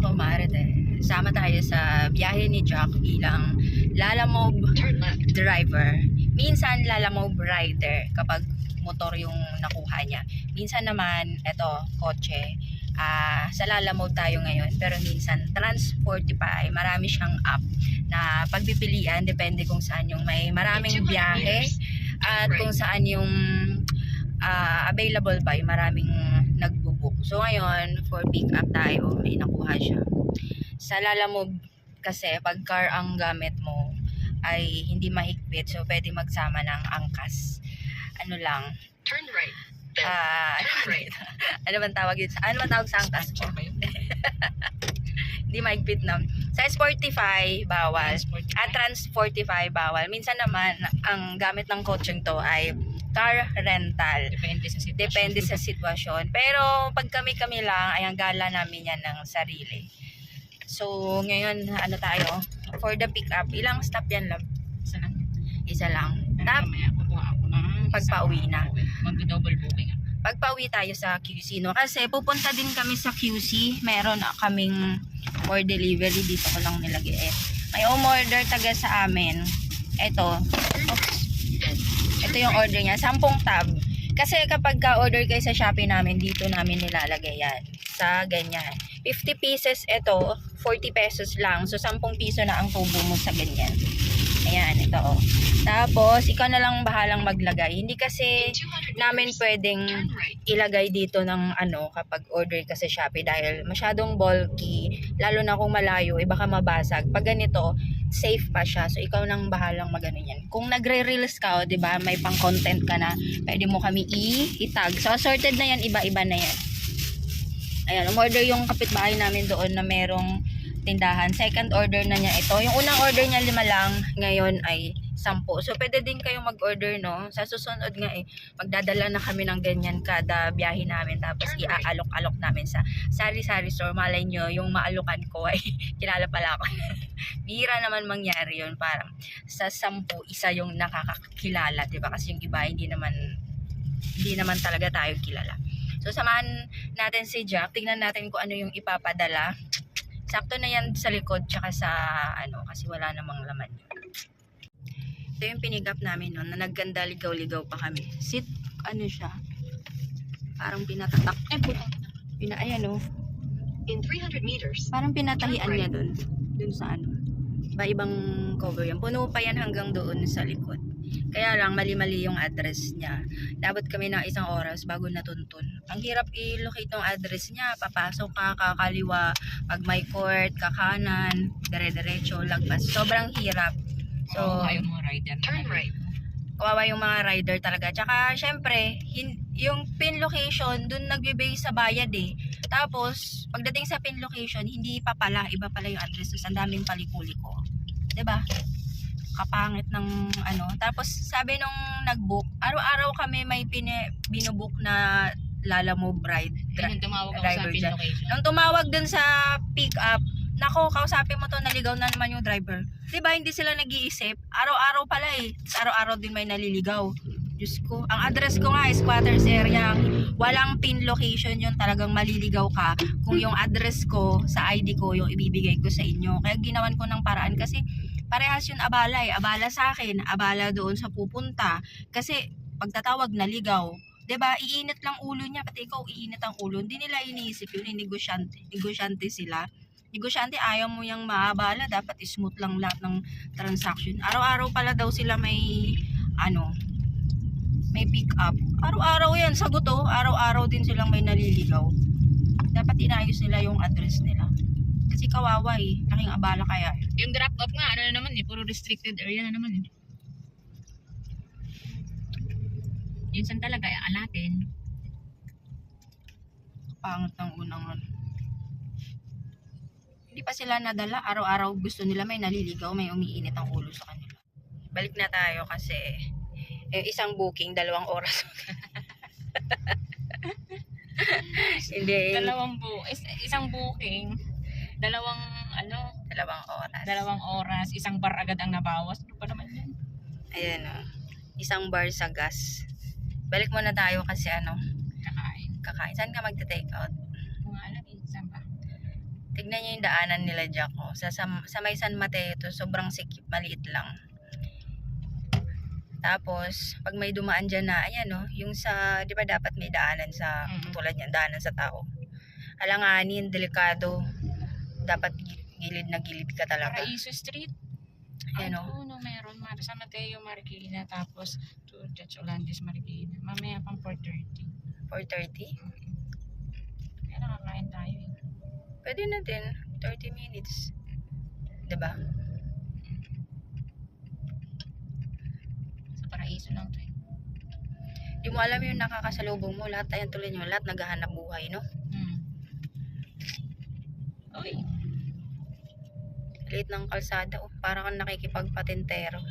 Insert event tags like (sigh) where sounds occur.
kumarete. Sama tayo sa biyahe ni Jack bilang Lalamob driver. Minsan Lalamob rider kapag motor yung nakuha niya. Minsan naman, eto, kotse. Ah, sa Lalamob tayo ngayon. Pero minsan, Transportify, marami siyang app na pagpipilian. Depende kung saan yung may maraming 200 biyahe at kung saan yung ah, available ba, yung maraming. So ngayon, for pick up tayo, may nakuha siya. Sa Lalamove kasi, pag car ang gamit mo, ay hindi mahigpit. So, pwede magsama ng angkas. Ano lang, Turn right. Then ah, turn right. (laughs) ano bang tawag yun? Ano bang tawag sa angkas mo? (laughs) Hindi mahigpit na. Sa Sportify, bawal. At Transportify, bawal. Minsan naman, ang gamit ng coaching to ay car rental. Depende sa sitwasyon. Depende sa sitwasyon. Pero pag kami-kami lang, ay ang gala namin yan ng sarili. So, ngayon, ano tayo? For the pick up, ilang stop yan lang? Isa lang. Isa lang. Tap, Pagpauwi na. Mag-double booking. pagpauwi tayo sa QC, no? Kasi pupunta din kami sa QC. Meron kaming for delivery. Dito ko lang nilagay. Eh. May umorder taga sa amin. Ito. Oops. Ito yung order niya. Sampung tab. Kasi kapag ka-order kayo sa Shopee namin, dito namin nilalagay yan. Sa ganyan. 50 pieces ito, 40 pesos lang. So, 10 piso na ang tubo mo sa ganyan. Ayan, ito oh. Tapos, ikaw na lang bahalang maglagay. Hindi kasi 200 namin pwedeng ilagay dito ng ano kapag order ka sa Shopee dahil masyadong bulky lalo na kung malayo eh baka mabasag pag ganito safe pa siya. So ikaw nang bahalang magano yan. Kung nagre-reels ka o di ba may pang content ka na pwede mo kami itag. So sorted na yan iba-iba na yan. Ayan umorder yung kapitbahay namin doon na merong tindahan. Second order na niya ito. Yung unang order niya lima lang. Ngayon ay sampu so pwede din kayong mag-order no? Sa susunod nga eh magdadala na kami ng ganyan kada biyahe namin tapos iaalok-alok namin sa sari-sari store. Malay nyo yung maalukan ko ay (laughs) kilala pala ako. (laughs) Bira naman mangyari yun parang sa sampu isa yung nakakakilala 'di ba? Kasi yung iba hindi naman hindi naman talaga tayo kilala. So samahan natin si Jack. Tingnan natin kung ano yung ipapadala. Sakto na yan sa likod tsaka sa ano kasi wala namang laman yun ito yung pinick up namin noon na nagganda ligaw-ligaw pa kami sit ano siya parang pinatatak Eh, puta. pina ayan oh In 300 meters. Parang pinatahian niya dun. Dun sa ano. Iba ibang cover yan. Puno pa yan hanggang doon sa likod. Kaya lang mali-mali yung address niya. Dapat kami ng isang oras bago natuntun. Ang hirap i-locate ng address niya. Papasok ka, kakaliwa. Pag may court, kakanan, dire-diretso, lagpas. Sobrang hirap. So, So, ayaw mga rider. na Turn right. kawawa yung mga rider talaga. Tsaka, syempre, hin- yung pin location, dun nagbe-base sa bayad eh. Tapos, pagdating sa pin location, hindi pa pala, iba pala yung address. Tapos, ang daming paliko-liko. 'Di ba? Kapangit ng ano. Tapos, sabi nung nag-book, araw-araw kami may pine, binubook na Lalamove ride. Dra- Ayun, tumawag ako sa driver pin dyan. location. Nung tumawag dun sa pick up, nako, kausapin mo to, naligaw na naman yung driver. Ba hindi sila nag-iisip? Araw-araw pala eh. Araw-araw din may naliligaw. Diyos ko. Ang address ko nga is squatters area. Walang pin location yun. Talagang maliligaw ka kung yung address ko sa ID ko yung ibibigay ko sa inyo. Kaya ginawan ko ng paraan kasi parehas yun abala eh. Abala sa akin, abala doon sa pupunta. Kasi pagtatawag naligaw, 'di ba? Iinit lang ulo niya pati ikaw iinit ang ulo. Hindi nila iniisip yun, negosyante. Negosyante sila. Negosyante ayaw mo yung maabala, dapat smooth lang lahat ng transaction. Araw-araw pala daw sila may ano, may pick up. Araw-araw 'yan, sagot oh. Araw-araw din silang may naliligaw. Dapat inayos nila yung address nila. Kasi kawawa eh. Laking abala kaya. yun. Yung drop off nga, ano na naman eh, puro restricted area na naman eh. Yun saan talaga, alatin. Pangit ng unang ano. Hindi pa sila nadala. Araw-araw gusto nila may naliligaw, may umiinit ang ulo sa kanila. Balik na tayo kasi eh, isang booking, dalawang oras. (laughs) Hindi, Dalawang bu is, isang booking, dalawang ano, dalawang oras. dalawang oras, isang bar agad ang nabawas. Ano pa naman yan? Ayan o. Isang bar sa gas. Balik muna tayo kasi ano, Kakain. kakain. Saan ka magte-take out? Kung alam eh, saan ba? Tignan niyo yung daanan nila, Jack. Oh. Sa, sa, sa may San Mateo to, sobrang sikip, maliit lang. Tapos, pag may dumaan dyan na, ayan no, yung sa, di ba dapat may daanan sa, Mhm. tulad niyan, daanan sa tao. Alanganin, delikado. Dapat gi- gilid na gilid ka talaga. Paraiso Street. Ayan Ay, o. no, meron. Mar San Mateo, Marikina, tapos to Judge Olandis, Marikina. Mamaya pang 4.30. 4.30. Kaya nakakain tayo eh. Pwede na din. 30 minutes. Diba? Sa Paraiso lang to eh. Di mo alam yung nakakasalubong mo. Lahat tayong tulad nyo. Lahat naghahanap buhay, no? Hmm. Uy, Liit ng kalsada. Oh, para kang nakikipagpatintero.